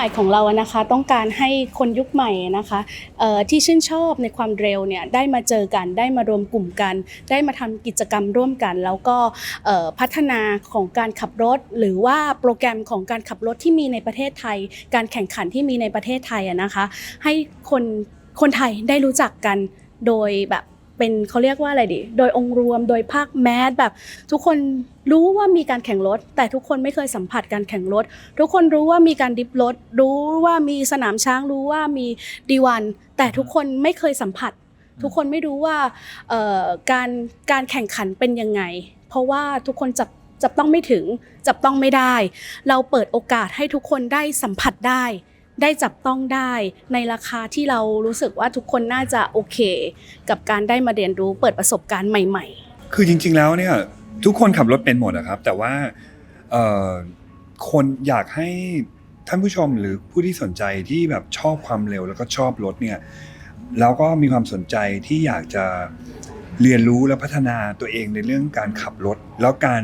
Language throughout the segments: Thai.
หมายของเรานะคะต้องการให้คนยุคใหม่นะคะที่ชื่นชอบในความเร็วเนี่ยได้มาเจอกันได้มารวมกลุ่มกัน ได้มาทำกิจกรรมร่วมกัน แล้วก็พัฒนาของการขับรถ หรือว่าโปรแกรมของการขับรถที่มีในประเทศไทย การแข่งขันที่มีในประเทศไทยนะคะ ให้คนคนไทยได้รู้จักกันโดยแบบ เป็นเขาเรียกว่าอะไรดี โดยองค์รวมโดยภาคแมสแบบ ทุกคนรู้ว่ามีการแข่งรถ แต่ทุกคนไม่เคยสัมผัสการแข่งรถ ทุกคนรู้ว่ามีการดิฟรถ รู้ว่ามีสนามช้างรู้ว่ามีดีวัน แต่ทุกคนไม่เคยสัมผัส ทุกคนไม่รู้ว่าการการแข่งขันเป็นยังไง เพราะว่าทุกคนจับจับต้องไม่ถึงจับต้องไม่ได้ เราเปิดโอกาสให้ทุกคนได้สัมผัสได้ ได้จับต้องได้ในราคาที่เรารู้สึกว่าทุกคนน่าจะโอเค กับการได้มาเรียนรู้เปิดประสบการณ์ใหม่ ๆ คือจริง ๆ แล้วเนี่ยทุกคนขับรถเป็นหมดนะครับ แต่ว่าคนอยากให้ท่านผู้ชมหรือผู้ที่สนใจที่แบบชอบความเร็วแล้วก็ชอบรถเนี่ยแล้วก็มีความสนใจที่อยากจะเรียนรู้และพัฒนาตัวเองในเรื่องการขับรถ แล้วการ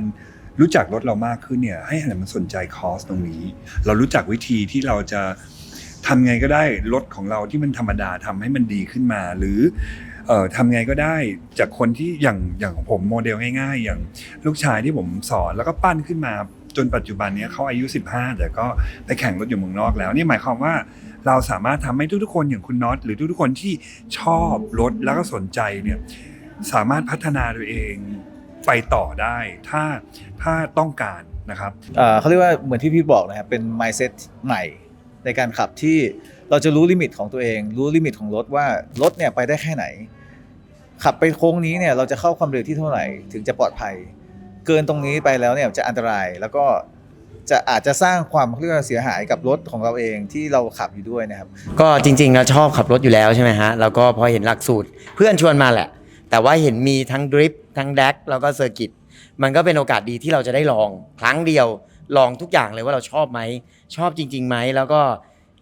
รู้จักรถเรามากขึ้นเนี่ยให้หันมาสนใจคอร์สตรงนี้ เรารู้จักวิธีที่เราจะ ทำไงก็ได้รถของเราที่มันธรรมดาทำให้มันดีขึ้นมา หรือเอ่อทำไงก็ได้จากคนที่อย่างอย่างของผมโมเดลง่าย ๆ อย่างลูกชายที่ผมสอนแล้วก็ปั้นขึ้นมาจนปัจจุบันเนี้ยเขาอายุ 15 แต่ก็ไปแข่งรถอยู่เมืองนอกแล้วนี่หมายความว่าเราสามารถทำให้ทุกๆคนอย่างคุณน็อตหรือทุกๆคนที่ชอบรถแล้วก็สนใจเนี่ยสามารถพัฒนาตัวเองไปต่อได้ ถ้าถ้าต้องการนะครับ เอ่อเขาเรียกว่าเหมือนที่พี่บอกนะครับเป็น mindset ใหม่ ในการขับที่เราจะรู้ลิมิตของตัวเอง รู้ลิมิตของรถว่ารถเนี่ยไปได้แค่ไหน ขับไปโค้งนี้เนี่ยเราจะเข้าความเร็วที่เท่าไหร่ถึงจะปลอดภัย เกินตรงนี้ไปแล้วเนี่ยจะอันตรายแล้วก็จะอาจจะสร้างความเรียกว่าเสียหายกับรถของเราเองที่เราขับอยู่ด้วยนะครับ ก็จริงๆเราชอบขับรถอยู่แล้วใช่ไหมฮะแล้วก็พอเห็นหลักสูตรเพื่อนชวนมาแหละ แต่ว่าเห็นมีทั้งดริฟต์ทั้งแดกแล้วก็เซอร์กิตมันก็เป็นโอกาสดีที่เราจะได้ลองครั้งเดียว ลองทุกอย่างเลยว่าเราชอบไหม ชอบจริงๆไหมแล้วก็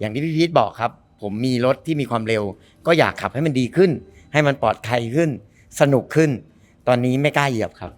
อย่างที่พี่พีทบอกครับ ผมมีรถที่มีความเร็ว ก็อยากขับให้มันดีขึ้น ให้มันปลอดภัยขึ้น สนุกขึ้น ตอนนี้ไม่กล้าเหยียบครับ